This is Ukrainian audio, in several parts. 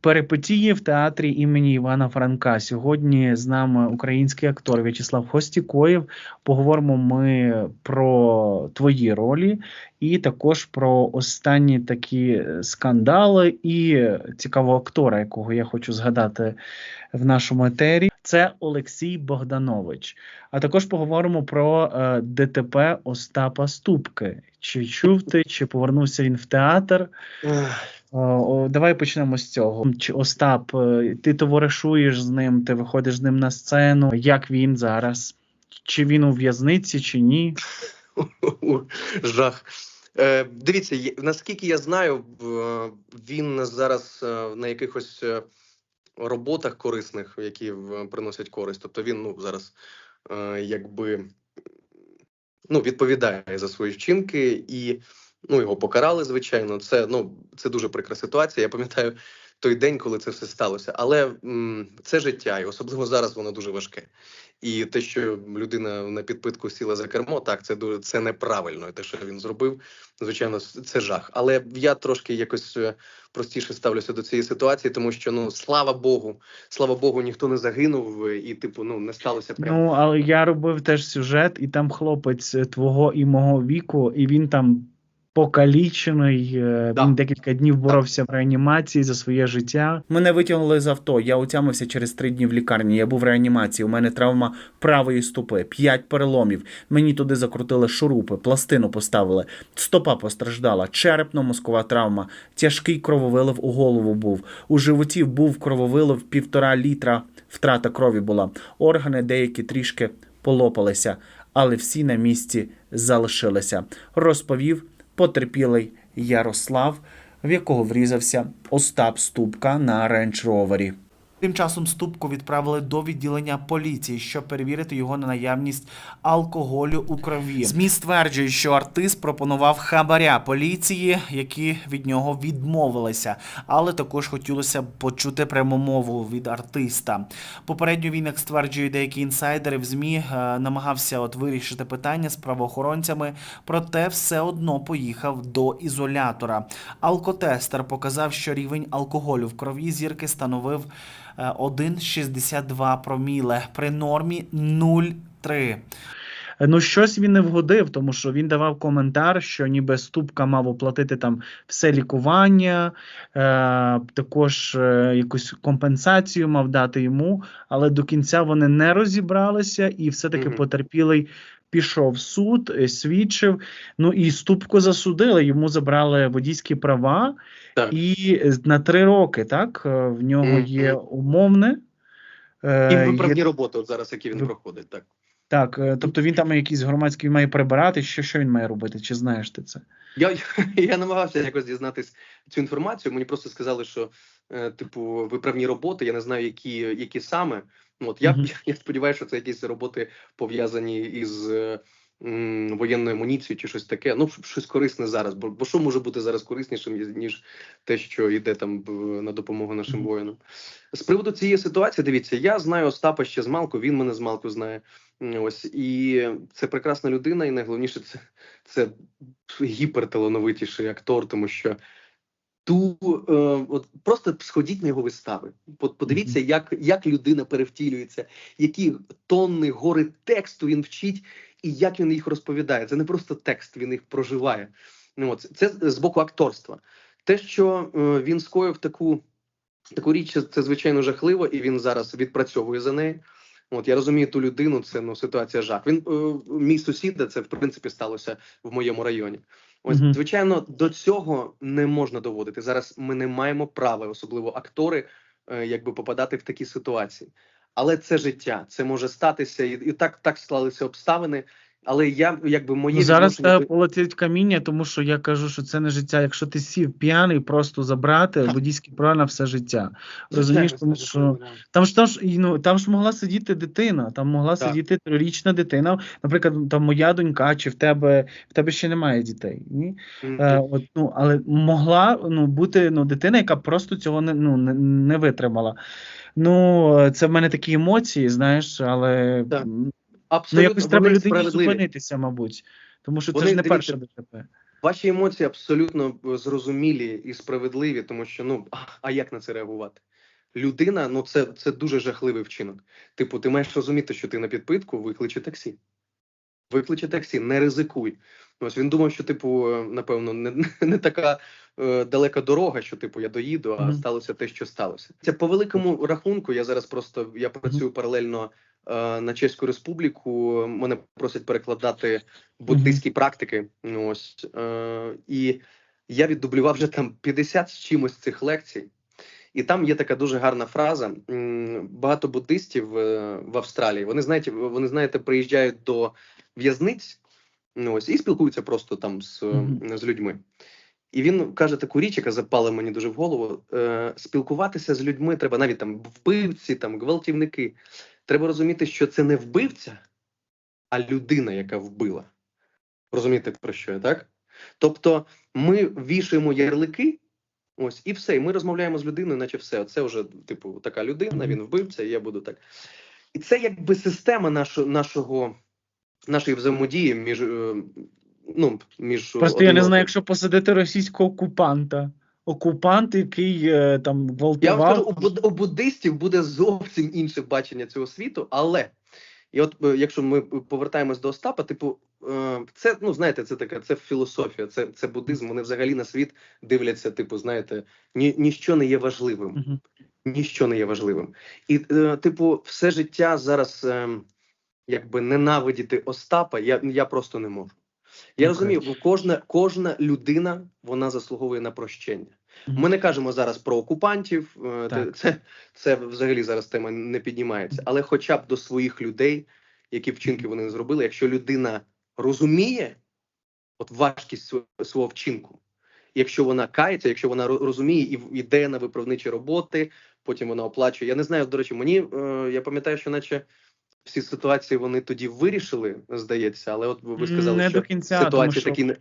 Перипетії в театрі імені Івана Франка. Сьогодні з нами український актор В'ячеслав Хостікоєв. Поговоримо ми про твої ролі і також про останні такі скандали і цікавого актора, якого я хочу згадати в нашому етері. Це Олексій Богданович. А також поговоримо про е, ДТП Остапа Ступки. Чи чув ти, чи повернувся він в театр? О, о, Давай почнемо з цього. Чи Остап, е, ти товаришуєш з ним, ти виходиш з ним на сцену. Як він зараз? Чи він у в'язниці, чи ні? Жах. Е, дивіться, наскільки я знаю, в- він зараз е, на якихось е, роботах корисних, які в- приносять користь. Тобто він ну, зараз е, якби ну, відповідає за свої вчинки і ну, його покарали, звичайно. Це, ну, це дуже прикра ситуація. Я пам'ятаю той день, коли це все сталося. Але м, це життя, і особливо зараз воно дуже важке. І те, що людина на підпитку сіла за кермо, так це дуже це неправильно. І те, що він зробив, звичайно, це жах. Але я трошки якось е, простіше ставлюся до цієї ситуації, тому що ну слава Богу, слава Богу, ніхто не загинув, е, і типу, ну не сталося прямо. Ну, але я робив теж сюжет, і там хлопець е, твого і мого віку, і він там покалічений. е, Да. Він декілька днів боровся в реанімації за своє життя. Мене витягнули з авто. Я отямився через три дні в лікарні. Я був в реанімації. У мене травма правої стопи, п'ять переломів. Мені туди закрутили шурупи, пластину поставили. Стопа постраждала, черепно-мозкова травма, тяжкий крововилив у голову був. У животі був крововилив півтора літра. Втрата крові була. Органи деякі трішки полопалися, але всі на місці залишилися. Розповів потерпілий Ярослав, в якого врізався Остап Ступка на рейндж-ровері. Тим часом Ступку відправили до відділення поліції, щоб перевірити його на наявність алкоголю у крові. ЗМІ стверджують, що артист пропонував хабаря поліції, які від нього відмовилися, але також хотілося б почути пряму мову від артиста. Попередньо він, як стверджують деякі інсайдери в ЗМІ, е, намагався от вирішити питання з правоохоронцями, проте все одно поїхав до ізолятора. Алкотестер показав, що рівень алкоголю в крові зірки становив 1,62 проміле при нормі 0,3. Ну, щось він не вгодив, тому що він давав коментар, що ніби Ступка мав оплатити там все лікування, е, також е, якусь компенсацію мав дати йому, але до кінця вони не розібралися, і все-таки Мгм. потерпілий пішов в суд, е, свідчив. Ну і Ступку засудили, йому забрали водійські права, Так. і е, на три роки, так, е, в нього Мгм. є умовне. І є- виправні роботи, от зараз, які він Ви- проходить, так. так, тобто він там якийсь громадський має прибирати, що, що він має робити, чи знаєш ти це? Я, я намагався якось дізнатись цю інформацію. Мені просто сказали, що е, типу виправні роботи. Я не знаю, які, які саме. От я, Мгм. я сподіваюся, що це якісь роботи пов'язані із м, воєнною амуніцією чи щось таке. Ну, щось корисне зараз. Бо, бо що може бути зараз кориснішим, ніж- те, що йде там на допомогу нашим Мгм. воїнам. З приводу цієї ситуації, дивіться, я знаю Остапа ще з малку, він мене з малку знає. Ось і це прекрасна людина, і найголовніше це, це гіперталановитіший актор, тому що ту е, от просто сходіть на його вистави. Подивіться, як, як людина перевтілюється, які тонни гори тексту він вчить, і як він їх розповідає. Це не просто текст, він їх проживає. Ну, от, це з боку акторства. Те, що е, він скоїв таку, таку річ, це звичайно жахливо, і він зараз відпрацьовує за неї. От я розумію ту людину, це ну ситуація жах. Він е, мій сусід, це в принципі сталося в моєму районі. Ось, Мгм. звичайно, до цього не можна доводити. Зараз ми не маємо права, особливо актори, е, якби попадати в такі ситуації. Але це життя, це може статися, і, і так, так склалися обставини. Але я якби моє Ну, зараз тебе полетить каміння, тому що я кажу, що це не життя. Якщо ти сів п'яний, просто забрати водійські права на все життя. Розумієш, тому що там ж там ж ну там ж могла сидіти дитина, там могла Так. сидіти трирічна дитина. Наприклад, там моя донька, чи в тебе в тебе ще немає дітей. Ні? Е, от, ну, але могла ну, бути ну, дитина, яка просто цього не, ну, не, не витримала. Ну, це в мене такі емоції, знаєш, але Так. М, ну, якось треба людині зупинитися, мабуть. Тому що це ж не перше ДТП. Ваші емоції абсолютно е, зрозумілі і справедливі, тому що ну а- а як на це реагувати? Людина, ну це, це дуже жахливий вчинок. Типу, ти маєш розуміти, що ти на підпитку, викличе таксі. Викличе таксі, не ризикуй. Ось він думав, що, типу, е, напевно, не, не така е, далека дорога, що типу я доїду, а сталося те, що сталося. Це по великому рахунку. Я зараз просто я працюю паралельно на Чеську Республіку. Мене просять перекладати буддийські практики. Ну, Ось е, і я віддублював вже там 50 з чимось цих лекцій. І там є така дуже гарна фраза. Багато буддистів е, в Австралії. Вони знаєте, вони знаєте, приїжджають до в'язниць. Ну ось і спілкуються просто там з, е, з людьми. І він каже таку річ, яка запала мені дуже в голову: е, спілкуватися з людьми треба навіть там вбивці, там гвалтівники. Треба розуміти, що це не вбивця, а людина, яка вбила. Розумієте, про що я, так? Тобто ми вішаємо ярлики, ось і все. І ми розмовляємо з людиною, наче все. Це вже, типу, така людина, він вбивця, і я буду так. І це якби система нашого, нашого, нашої взаємодії між. е, Ну, між Просто я не знаю, якщо посадити російського окупанта. Окупант, який е, там Я гвалтував. вам скажу, у, буддистів буде зовсім інше бачення цього світу, але і от е, якщо ми повертаємось до Остапа, типу, е, це ну знаєте, це така це філософія, це, це буддизм. Вони взагалі на світ дивляться, типу, знаєте, ні, ніщо не є важливим. Мгм. ніщо не є важливим. І, типу, все життя зараз е, якби ненавидіти Остапа, я, я просто не можу. Я розумію, бо кожна, кожна людина вона заслуговує на прощення. Ми не кажемо зараз про окупантів, е, Так. це, це взагалі зараз тема не піднімається. Але хоча б до своїх людей, які вчинки вони зробили, якщо людина розуміє от важкість свого, свого вчинку, якщо вона кається, якщо вона розуміє і йде на виправничі роботи, потім вона оплачує. Я не знаю, до речі, мені е, я пам'ятаю, що наче всі ситуації вони тоді вирішили, здається, але от ви сказали, не що до кінця, тому ситуації що такі не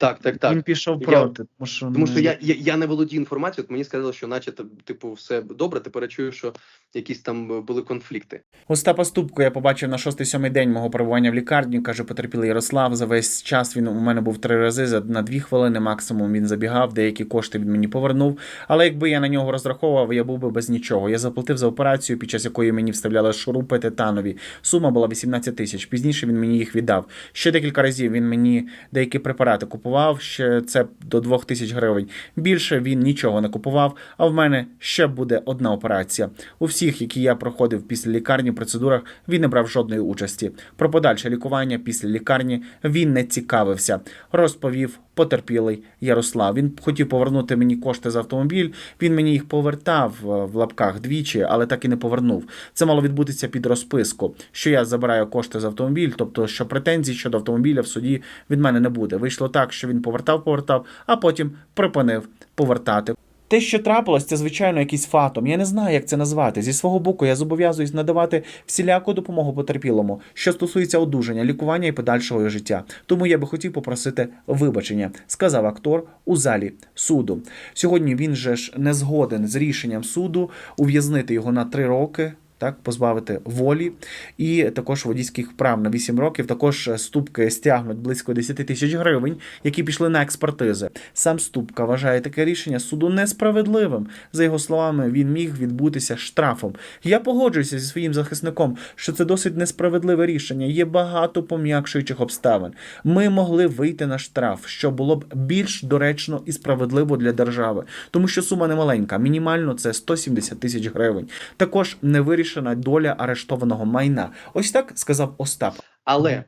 так, так, так. він пішов Я- проти. Тому що, Тому що я, я, я не володію інформацією, от мені сказали, що наче типу все добре. Тепер я чую, що якісь там е, були конфлікти. Остапа Ступку я побачив на шостий-сьомий день мого перебування в лікарні. Каже, потерпілий Ярослав. За весь час він у мене був три рази за на дві хвилини. Максимум він забігав. Деякі кошти він мені повернув. Але якби я на нього розраховував, я був би без нічого. Я заплатив за операцію, під час якої мені вставляли шурупи титанові. Сума була 18 тисяч. Пізніше він мені їх віддав. Ще декілька разів він мені деякі препарати купував. Ще це до 2 тисяч гривень. Більше він нічого не купував. А в мене ще буде одна операція. У всіх, які я проходив після лікарні процедурах, він не брав жодної участі. Про подальше лікування після лікарні він не цікавився. Розповів потерпілий Ярослав. Він хотів повернути мені кошти за автомобіль. Він мені їх повертав е, в лапках двічі, але так і не повернув. Це мало відбутися під розписку, що я забираю кошти за автомобіль, тобто що претензій щодо автомобіля в суді від мене не буде. Вийшло так, що він повертав, повертав, а потім припинив повертати. Те, що трапилось, це звичайно якийсь фатом. Я не знаю, як це назвати. Зі свого боку, я зобов'язуюсь надавати всіляку допомогу потерпілому, що стосується одужання, лікування і подальшого життя. Тому я би хотів попросити вибачення, сказав актор у залі суду. Сьогодні він же ж не згоден з рішенням суду ув'язнити його на три роки. Так, позбавити волі і також водійських прав на 8 років. Також е, ступки стягнуть близько 10 тисяч гривень, які пішли на експертизи. Сам Ступка вважає таке рішення суду несправедливим. За його словами, він міг відбутися штрафом. Я погоджуюся зі своїм захисником, що це досить несправедливе рішення. Є багато пом'якшуючих обставин. Ми могли вийти на штраф, що було б більш доречно і справедливо для держави, тому що сума не маленька. Мінімально це 170 тисяч гривень. Також не вирішена доля арештованого майна. Ось так сказав Остап. Але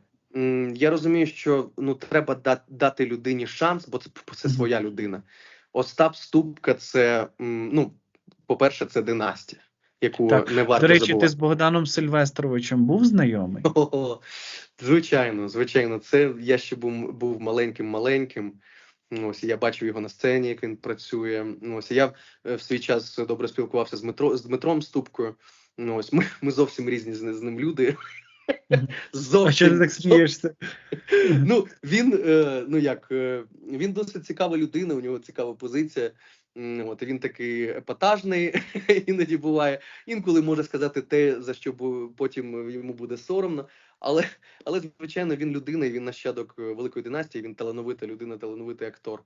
я розумію, що ну треба дати людині шанс, бо це, це своя людина. Остап Ступка, це ну, по-перше, це династія, яку Так, не варто До речі, забувати. ти з Богданом Сильвестровичем був знайомий? О, звичайно, звичайно, це я ще був, був маленьким маленьким. Ну, Ось я бачив його на сцені, як він працює. Ну, Ось я е, в свій час добре спілкувався з Дмитро з Дмитром Ступкою. Ну, ось ми, ми зовсім різні з, з ним люди. Зовсім А що ти так смієшся? ну він е, ну як е, він досить цікава людина, у нього цікава позиція. От він такий епатажний, іноді буває. Інколи може сказати те, за що потім йому буде соромно. Але, але звичайно, він людина, і він нащадок е, великої династії. Він талановита людина, талановитий актор.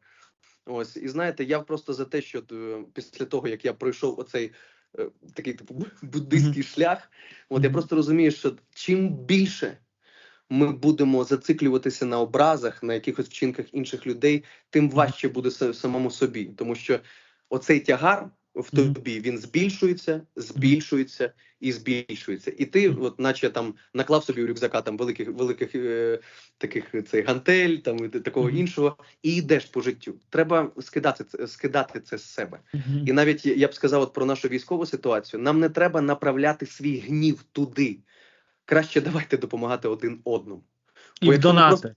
Ось і знаєте, я просто за те, що після того як я пройшов оцей такий типу буддистський mm -hmm. шлях, от я просто розумію, що чим більше ми будемо зациклюватися на образах, на якихось вчинках інших людей, тим важче буде самому собі, тому що оцей тягар в тобі він збільшується, збільшується і збільшується. І ти, от, наче там наклав собі в рюкзака там великих великих е, таких е, цей гантель, там і такого іншого, і йдеш по життю. Треба скидати це, скидати це з себе. І навіть я б сказав, от про нашу військову ситуацію, нам не треба направляти свій гнів туди. Краще давайте допомагати один одному. І Бо донати.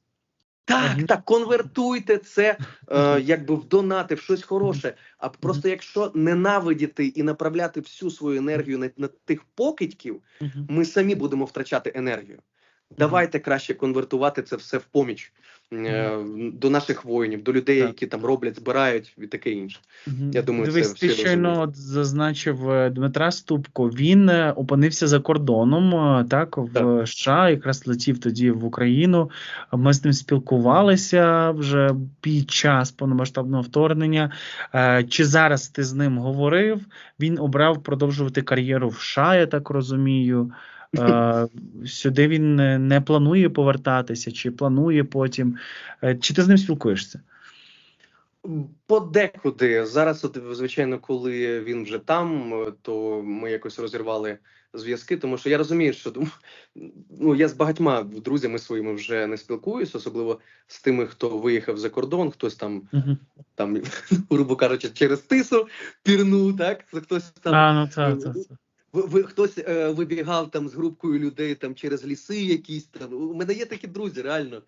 Так, Мгм. так, конвертуйте це е, якби в донати, в щось хороше. А просто якщо ненавидіти і направляти всю свою енергію на, на тих покидьків, ми самі будемо втрачати енергію. Давайте краще конвертувати це все в поміч до наших воїнів, до людей, Так. які там роблять, збирають і таке інше. Мгм. Я думаю, Дивись, всі ти щойно от зазначив е, Дмитра Ступко. Він е, опинився за кордоном, е, так, в Так. США, якраз летів тоді в Україну. Ми з ним спілкувалися вже під час повномасштабного вторгнення. Е, Чи зараз ти з ним говорив? Він обрав продовжувати кар'єру в США, я так розумію. Сюди він не- планує повертатися, чи планує потім. Е, Чи ти з ним спілкуєшся? Подекуди зараз, от звичайно, коли він вже там, е, то ми якось розірвали зв'язки, тому що я розумію, що ну я з багатьма друзями своїми вже не спілкуюсь, особливо з тими, хто виїхав за кордон, хтось там, Мгм. там грубо кажучи, через тису пірнув, так хтось там А, ну так, так. так. Ви, хтось е, вибігав там з групкою людей там через ліси, якісь там. У мене є такі друзі, реально.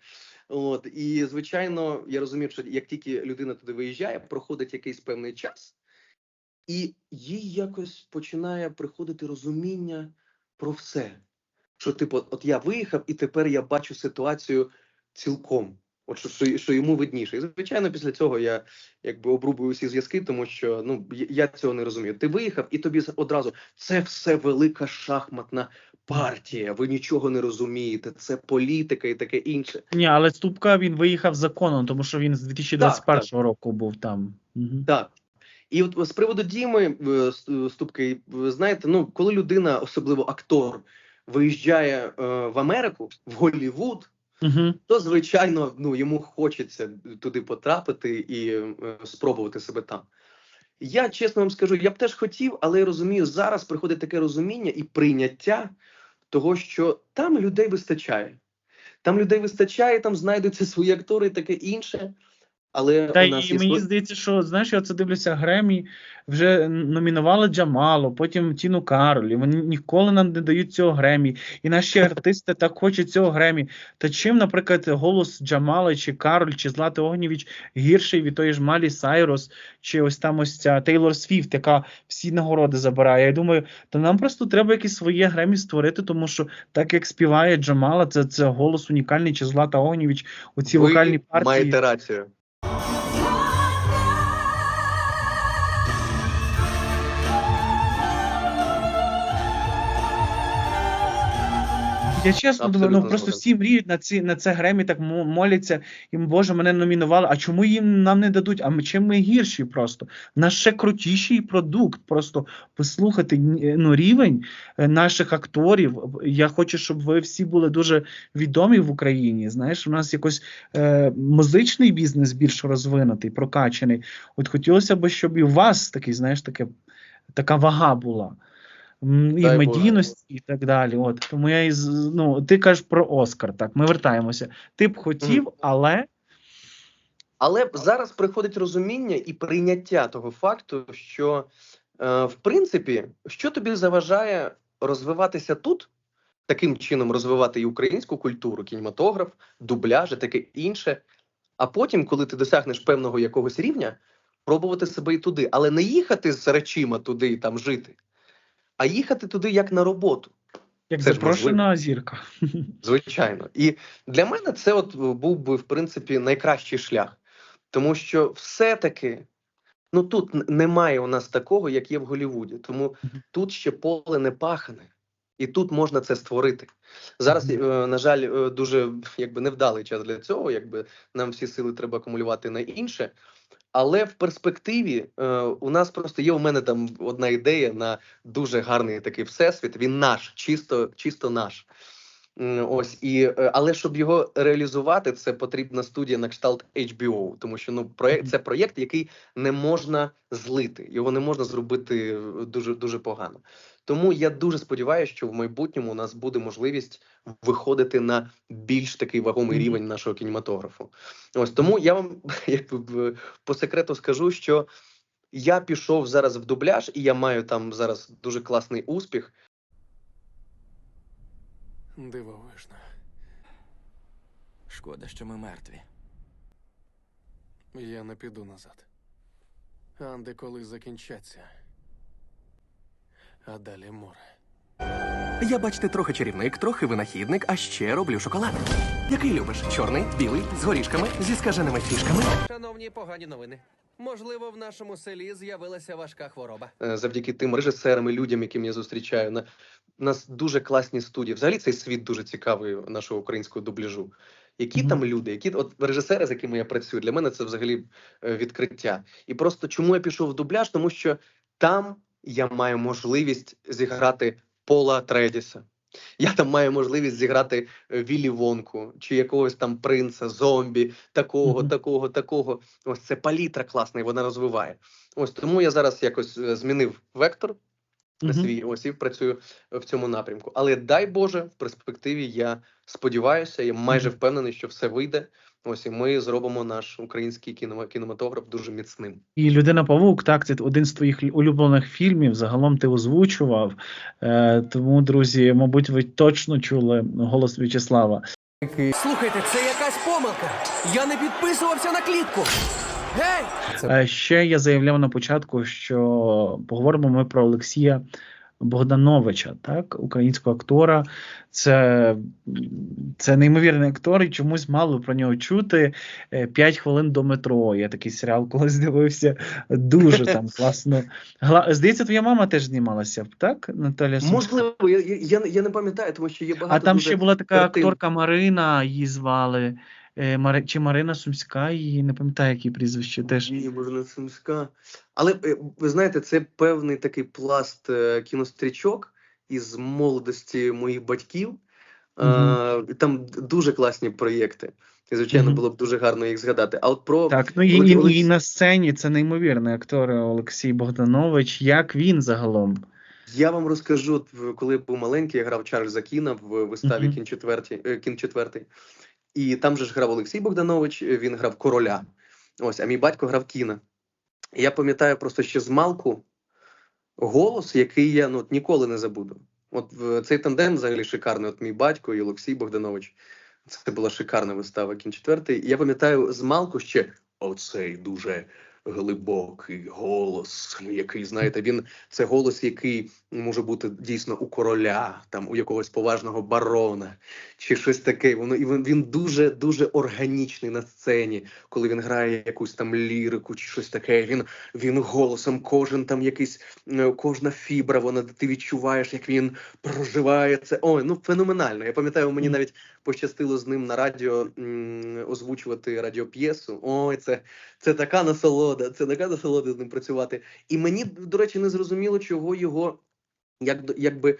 От і звичайно, я розумію, що як тільки людина туди виїжджає, проходить якийсь певний час, і їй якось починає приходити розуміння про все. Що, типу, от я виїхав, і тепер я бачу ситуацію цілком. От що, що, що йому видніше. І звичайно, після цього я якби обрубую всі зв'язки, тому що ну я- цього не розумію. Ти виїхав, і тобі одразу це все велика шахматна партія. Ви нічого не розумієте. Це політика і таке інше. Ні, але Ступка він виїхав законом, тому що він з 2021 року був там. Мгм. Так. І от з приводу Діми е, Ступки, ви знаєте, ну коли людина, особливо актор, виїжджає е, в Америку, в Голлівуд, Мгм. то звичайно ну йому хочеться туди потрапити і е, спробувати себе там. Я чесно вам скажу, я б теж хотів, але я розумію, зараз приходить таке розуміння і прийняття того, що там людей вистачає. Там людей вистачає, там знайдуться свої актори таке інше. Але Та у нас і є мені здається, що знаєш, я це дивлюся Гремі, вже номінували Джамалу, потім Тіну Кароль, і вони ніколи нам не дають цього Гремі. І наші артисти так хочуть цього Гремі. Та чим, наприклад, голос Джамала чи Кароль, чи Злати Огнєвіч гірший від тої ж Малі Сайрос, чи ось там ось ця Тейлор Свіфт, яка всі нагороди забирає. Я думаю, то нам просто треба якісь своє Гремі створити, тому що так як співає Джамала, це, це голос унікальний, чи Злата Огнєвіч, оці ви вокальні партії. маєте рацію. Я чесно думаю, ну просто згоден. всі мріють на ці на це Гремі, так моляться, і Боже, мене номінували. А чому їм нам не дадуть? А ми чим ми гірші просто? В нас ще крутіший продукт. Просто послухати ну, рівень е, наших акторів. Я хочу, щоб ви всі були дуже відомі в Україні. Знаєш, у нас якось е, музичний бізнес більш розвинутий, прокачаний. От хотілося б, щоб і у вас такий, знаєш, таке, така вага була. І Дай в Боже. медійності, і так далі. От тому я із ну ти кажеш про Оскар. Так, ми вертаємося. Ти б хотів, але Але зараз приходить розуміння і прийняття того факту, що е, в принципі, що тобі заважає розвиватися тут, таким чином розвивати і українську культуру, кінематограф, дубляж і таке інше. А потім, коли ти досягнеш певного якогось рівня, пробувати себе і туди, але не їхати з речима туди і там жити, а їхати туди як на роботу. як Це запрошена зірка. Звичайно, і для мене це от був би в принципі найкращий шлях, тому що все-таки ну тут немає у нас такого, як є в Голлівуді. Тому тут ще поле не пахане. І тут можна це створити. Зараз, е, на жаль, е, дуже якби невдалий час для цього. Якби нам всі сили треба акумулювати на інше. Але в перспективі е, у нас просто є у мене там одна ідея на дуже гарний такий всесвіт. Він наш, чисто, чисто наш. Ось і е, але щоб його реалізувати, це потрібна студія на кшталт HBO, тому що ну проект це проєкт, який не можна злити, його не можна зробити е, дуже дуже погано. Тому я дуже сподіваюся, що в майбутньому у нас буде можливість виходити на більш такий вагомий рівень нашого кінематографу. Ось тому я вам по секрету скажу, що я пішов зараз в дубляж, і я маю там зараз дуже класний успіх. Дивовижно. Шкода, що ми мертві. Я не піду назад. Анди колись закінчаться. А далі море. Я, бачите, трохи чарівник, трохи винахідник, а ще роблю шоколад. Який любиш? Чорний, білий, з горішками, зі скаженими фішками. Шановні погані новини. Можливо, в нашому селі з'явилася важка хвороба. е, завдяки тим режисерам і людям, яким я зустрічаю. На у нас дуже класні студії. Взагалі цей світ дуже цікавий нашого українського дубляжу. Які там люди, які от режисери, з якими я працюю, для мене це взагалі е, відкриття. І просто чому я пішов в дубляж? Тому що там я маю можливість зіграти Пола Тредіса. Я там маю можливість зіграти е, Віллі Вонку чи якогось там принца, зомбі, такого, Мгм. такого, такого. Ось це палітра класна, і вона розвиває. Ось тому я зараз якось е, змінив вектор Мгм. свій ось і працюю в цьому напрямку. Але дай Боже, в перспективі я сподіваюся, я майже впевнений, що все вийде. Ось і ми зробимо наш український кіно- кінематограф дуже міцним. І Людина Павук, так, це один з твоїх улюблених фільмів. Загалом ти озвучував. Е, тому, друзі, мабуть, ви точно чули голос В'ячеслава. Слухайте, це якась помилка. Я не підписувався на клітку. Гей! Е, Ще я заявляв на початку, що поговоримо ми про Олексія Богдановича, так, українського актора. Це, це неймовірний актор, і чомусь мало про нього чути. Е, П'ять хвилин до метро. Я такий серіал колись дивився. Дуже там класно. Гла... Здається, твоя мама теж знімалася, так, Наталя? Можливо, я, я, я, я не пам'ятаю, тому що є багато. А там ще була така картин. акторка Марина, її звали. Е, Мари... Чи Марина Сумська, її не пам'ятаю, які прізвище теж. Ні, не Сумська. Але е, ви знаєте, це певний такий пласт е, кінострічок із молодості моїх батьків. Е, Там дуже класні проєкти. І, звичайно, Мгм. було б дуже гарно їх згадати. А от про Так, ну і, і, і на сцені це неймовірний актор Олексій Богданович. Як він загалом? Я вам розкажу, коли був маленький, я грав Чарльза Кіна в виставі. Кін е, Кін четвертий. І там же ж грав Олексій Богданович, е, він грав короля. Ось, а мій батько грав Кіна. І я пам'ятаю просто ще з малку голос, який я ну, от ніколи не забуду. От цей тандем взагалі шикарний. От мій батько і Олексій Богданович. Це була шикарна вистава Кін четвертий. Я пам'ятаю з малку ще оцей дуже глибокий голос, який, знаєте, він це голос, який може бути дійсно у короля, там у якогось поважного барона, чи щось таке. Воно і він, він дуже дуже органічний на сцені, коли він грає якусь там лірику чи щось таке. Він він голосом, кожен там якийсь е, кожна фібра, вона ти відчуваєш, як він проживає це. Ой, ну феноменально. Я пам'ятаю, мені навіть пощастило з ним на радіо м, озвучувати радіоп'єсу. Ой, це, це така насолода, це така насолода з ним працювати. І мені, до речі, не зрозуміло, чого його як, якби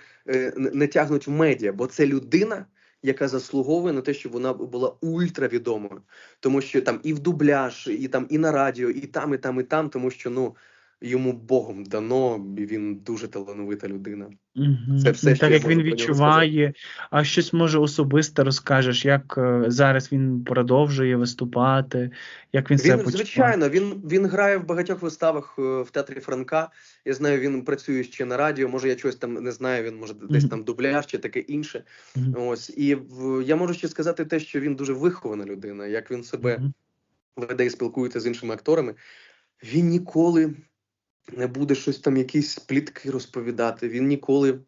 не тягнуть в медіа, бо це людина. Яка заслуговує на те, щоб вона була ультравідомою, тому що там і в дубляж, і там і на радіо, і там, і там, і там, тому що ну йому Богом дано, він дуже талановита людина. Мгм. Це все, що так як він відчуває, а щось може особисте розкажеш, як е, зараз він продовжує виступати, як він себе Він почуває? звичайно, він він грає в багатьох виставах е, в театрі Франка. Я знаю, він працює ще на радіо. Може, я чогось там не знаю. Він може десь там дубляж чи таке інше. Мгм. Ось і в, я можу ще сказати те, що він дуже вихована людина. Як він себе Мгм. веде і спілкується з іншими акторами. Він ніколи не буде щось там, якісь плітки розповідати. Він ніколи,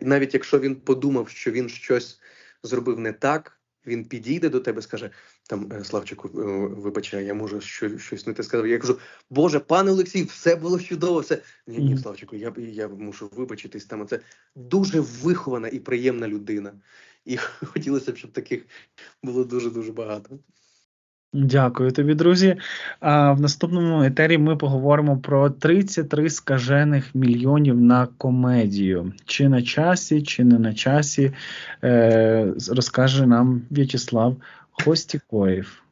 навіть якщо він подумав, що він щось зробив не так, він підійде до тебе скаже: Там е, Славчику, е, вибачай, я можу що, щось не те сказав. Я кажу, Боже, пане Олексій, все було чудово, все. Ні, ні, Славчику, я, я мушу вибачитись. Там це дуже вихована і приємна людина. І хотілося б, щоб таких було дуже-дуже багато. Дякую тобі, друзі. А в наступному етері ми поговоримо про 33 скажених мільйонів на комедію. Чи на часі, чи не на часі, е, розкаже нам В'ячеслав Хостікоєв.